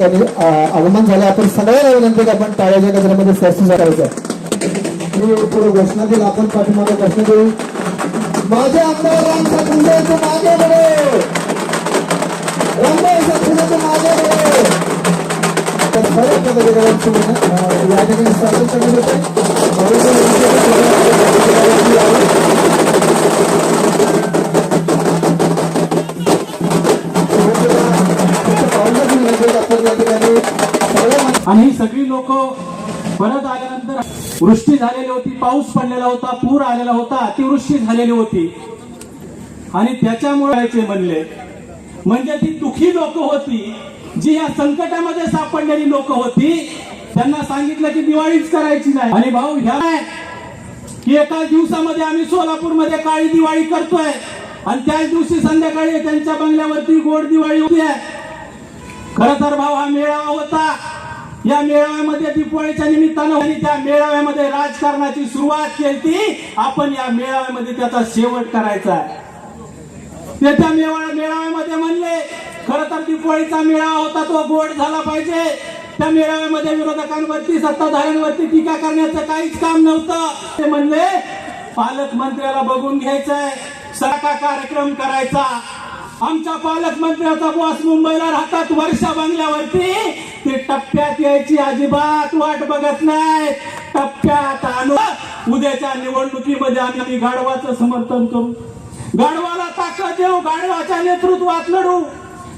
आणि अं, आगमन झालं. आपण सगळ्या विनंती आपण टाळ्याच्या गजरामध्ये सरसी करायचं मी पुढे घोषणा आपण पाठीमागे घोषणा देऊ. माझे आमदार मागे मागे तर खरंच या ठिकाणी येते या ठिकाणी आणि ही सगळी लोक परत आल्यानंतर वृष्टी झालेली होती पाऊस पडलेला होता पूर आलेला होता अतिवृष्टी झालेली होती. आणि त्याच्यामुळे म्हणले. म्हणजे ती दुखी लोक होती जी या संकटामध्ये सापडलेली लोक होती त्यांना सांगितलं की दिवाळीच करायची नाही. आणि भाऊ ह्या की एका दिवसामध्ये आम्ही सोलापूरमध्ये काळी दिवाळी करतोय. आणि त्याच दिवशी संध्याकाळी त्यांच्या बंगल्यावरती गोड दिवाळी होती आहे खर तर भाऊ हा मेळावा होता. या मेळाव्यामध्ये दीपावळीच्या निमित्तानं त्या मेळाव्यामध्ये राजकारणाची सुरुवात केली आपण या मेळाव्यामध्ये त्याचा शेवट करायचा आहे. ते त्या मेवाळ्या मेळाव्यामध्ये म्हणले खर तर दीपावळीचा मेळावा होता तो गोड झाला पाहिजे. त्या मेळाव्यामध्ये विरोधकांवरती सत्ताधाऱ्यांवरती टीका करण्याचं काहीच काम नव्हतं. ते म्हणले पालकमंत्र्याला बघून घ्यायचंय. सारखा कार्यक्रम करायचा. आमच्या पालकमंत्र्याचा बॉस मुंबईला राहतात वर्षा बंगल्यावरती. ते टप्प्यात यायची अजिबात वाट बघत नाही टप्प्यात आलो उद्याच्या निवडणुकीमध्ये आम्ही आम्ही गाढवाचं समर्थन करू. गाढवाला ताकद देऊ गाढवाच्या नेतृत्वात लढू.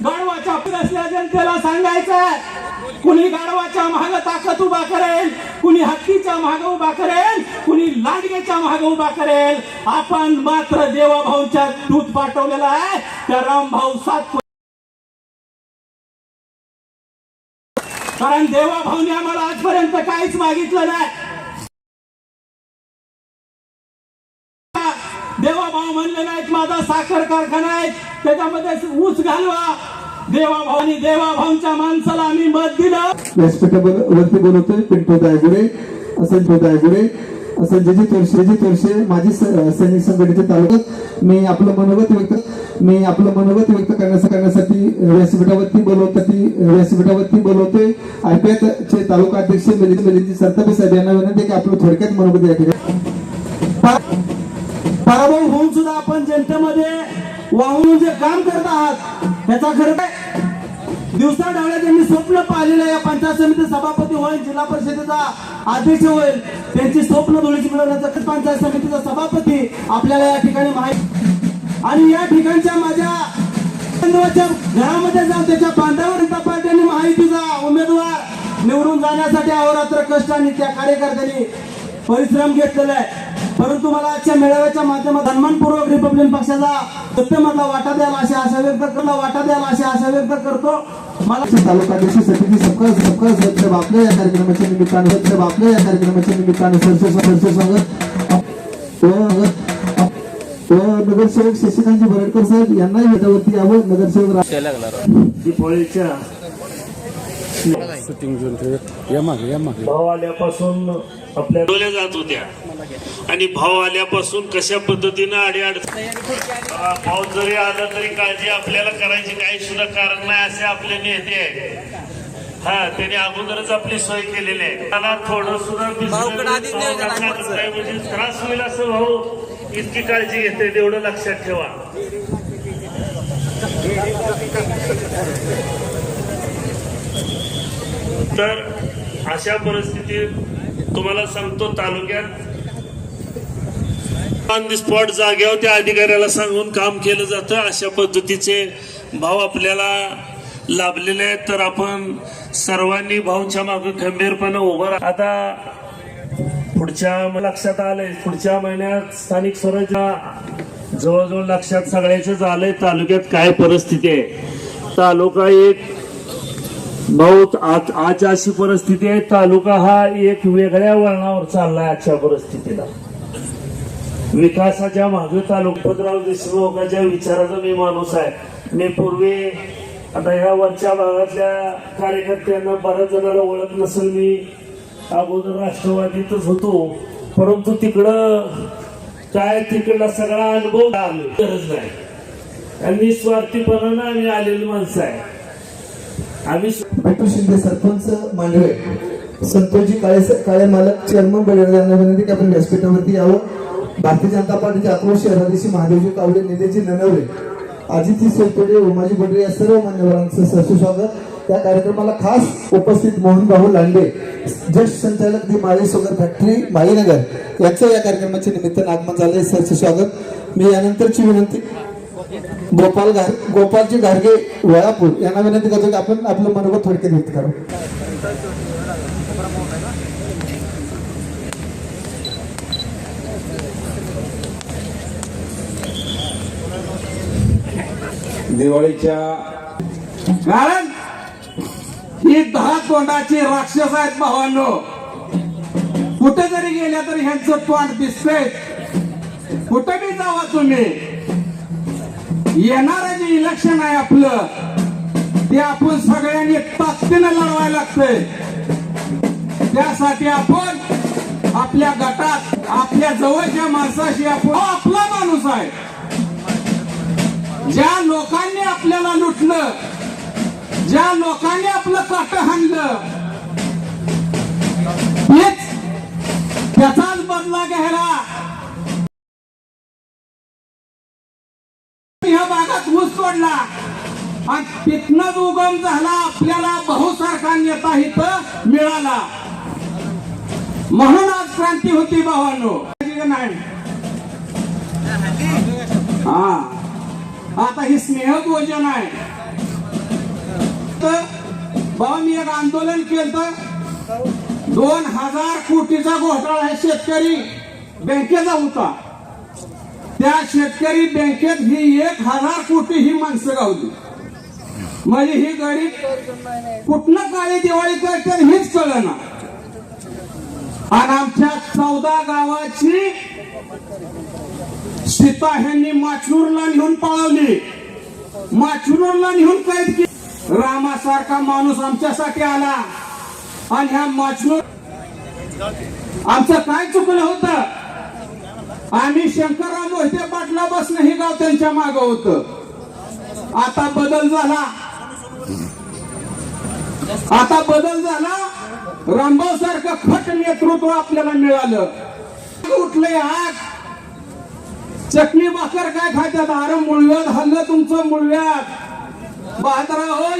गाढवाच्या असल्या जनतेला सांगायचं कुणी गाढवाच्या महाग ताकद उभा करेल कुणी हत्तीच्या महाग उभा करेल कुणी लांडगेच्या महाग उभा करेल. आपण मात्र देवाभाऊच्या दूध पाठवलेला आहे. त्या रामभाऊ सात कारण देवाभाऊने आम्हाला आजपर्यंत काहीच मागितलं नाही. देवाभाऊ म्हणले नाहीत माझा साखर कारखाना आहे. त्याच्यामध्ये ऊस घालवा. देवाभाऊ आणि देवाभाऊंच्या माणसाला आम्ही मत दिलं. व्यासपीठावर वरती बोलवतोय पिंटू दायगुडे संजय दायगुडे संजयजी तोरशेजी तोरशे माजी स- सैनिक संघटनेचे तालुक्यात मी आपलं मनोगत व्यक्त मी आपलं मनोगत व्यक्त करण्यास करण्यासाठी व्यासपीठावरती बोलवतात व्यासपीठावरती बोलवतोय. आयपीएचे तालुका अध्यक्ष मिलिंद मिलिंद सरतापे साहेब यांना विनंती की आपलं थोडक्यात मनोगत या ठिकाणी पराभव होऊन सुद्धा आपण जनतेमध्ये वाहून जे काम करत आहात याचा खरं काय दिवसा डावल्या त्यांनी स्वप्न पाहिलेलं या पंचायत समिती सभापती होईल जिल्हा परिषदेचा अध्यक्ष होईल. त्यांची स्वप्न धुळीची मिळवण्याचा पंचायत समितीचा सभापती आपल्याला या ठिकाणी माहिती आणि या ठिकाणच्या माझ्या घरामध्ये जाऊन त्याच्या बांधावर त्या पार्टीने माहितीचा उमेदवार निवडून जाण्यासाठी अहोरात्र कष्ट आणि त्या कार्यकर्त्यांनी परिश्रम घेतलेला आहे. परंतु मला आजच्या मेळाव्याच्या माध्यमातून सन्मानपूर्वक रिपब्लिकन पक्षाचा सत्तेमधला वाटा द्यायला अशी आशा व्यक्त करतो वाटा द्यायला अशी आशा व्यक्त करतो. मला तालुका अध्यक्ष समिती सबका सबका साहेब आपल्या या कार्यक्रमाच्या निमित्तानं साहेब आपल्या या कार्यक्रमाच्या निमित्तानं सरसे सरसे सांगत व व नगरसेवक शशिकांतजी बरडकर साहेब यांनाही ह्याच्यावरती यावं. नगरसेवक रा- दीपावलीच्या भाव आल्यापासून आपल्या जात होत्या. आणि भाव आल्यापासून कशा पद्धतीनं अडीअड भाव जरी आला तरी काळजी आपल्याला करायची काही सुद्धा कारण नाही असे आपले नेते आहेत. हा त्यांनी अगोदरच आपली सोय केलेली आहे. मला थोडं सुद्धा म्हणजे त्रास होईल असं भाऊ. इतकी काळजी घेते तेवढं लक्षात ठेवा. तर अशा परिस्थितीत तुम्हाला सांगतो तालुक्यात ऑन द स्पॉट जागेवर त्या अधिकाऱ्याला सांगून काम केलं जातं. अशा पद्धतीचे भाव आपल्याला लाभलेले आहेत. तर आपण सर्वांनी भाऊच्या मागे खंबीरपणे उभं आता पुढच्या लक्षात आलंय. पुढच्या महिन्यात स्थानिक स्वराज्य जवळजवळ लक्षात सगळ्याच आलंय तालुक्यात काय परिस्थिती आहे? तालुका एक भाऊ आज आज अशी परिस्थिती आहे. तालुका हा एक वेगळ्या वळणावर चाललाय आजच्या परिस्थितीला. विकासाच्या मागे तालुकपतराव देशमुखाच्या विचाराचा मी माणूस आहे. मी पूर्वी आता ह्या वरच्या भागातल्या कार्यकर्त्यांना बऱ्याच जणांना ओळख नसेल मी. अगोदर राष्ट्रवादीतच होतो. परंतु तिकडं काय तिकडला सगळा अनुभव आलो गरज नाही. आणि निस्वार्थीपणानं आम्ही आलेली माणसं आहे. आम्ही भेटू शिंदे सरपंच मांडवे. संतोषजी काळे काळे मालक चेअरमन बळीराज यांना विनंती की आपण व्यासपीठावरती यावं. भारतीय जनता पार्टीचे आक्रोश शहराधीशी महादेवजी कावडे नेतेजी ननवरे अजिती सोयतोडे उमाजी बडरे या सर्व मान्यवरांचं सहर्ष स्वागत. त्या कार्यक्रमाला खास उपस्थित मोहन भाऊ लांडे ज्येष्ठ संचालक the Male sugar factory Malinagar यांचं या कार्यक्रमाच्या निमित्तानं आगमन झालंय. सहर्ष स्वागत. मी यानंतरची विनंती गोपाल घार गोपालजी घारगे वेळापूर यांना विनंती करतो की आपण आपलं मनोगत थोडक्यात व्यक्त करू. दिवाळीच्या कारण ही दहा तोंडाची राक्षस आहेत भावांनो. कुठे जरी गेल्या तरी ह्यांचं तोंड दिसतंय. कुठे बी जावा तुम्ही. येणार जे इलेक्शन आहे आपलं ते आपण सगळ्यांनी ताकदीनं लढवायला लागतंय. त्यासाठी आपण आपल्या गटात आपल्या जवळच्या माणसाशी आपण आपला माणूस आहे. ज्या लोकांनी आपल्याला लुटलं ज्या लोकांनी आपलं काट हाणलं तेच त्याचाच बदला घ्यायला ह्या भागात ऊस तोडला. आणि तिथनच उगम झाला आपल्याला बहुसारखा नेता इथं मिळाला. म्हणून आज क्रांती होती भावांनो. नाही हा. आता हे स्नेहभोजन आहे. तर बाबा मी एक आंदोलन केलं दोन हजार कोटीचा घोटाळा आहे शेतकरी बँकेचा होता. त्या शेतकरी बँकेत ही एक हजार कोटी ही माणसं गावली म्हणजे ही गाडी कुठनं काळी दिवाळी करते हेच कळना आणि आमच्या चौदा गावाची सीता ह्यांनी माचूरला नेऊन पळवली. माचूरला नेऊन कैद केली रामासारखा माणूस आमच्यासाठी आला. आणि ह्या माचूर आमचं काय चुकलं होतं? आम्ही शंकरराव मोहिते पाटला बसणं हे गाव त्यांच्या माग होत. आता बदल झाला. आता बदल झाला. रामभाऊ सारखं खट नेतृत्व आपल्याला मिळालं. उठलंय आग. चटणी भाकर काय खात्यात? अरे मुळव्यात हल्लं तुमचं मुळव्यात बहादरा हो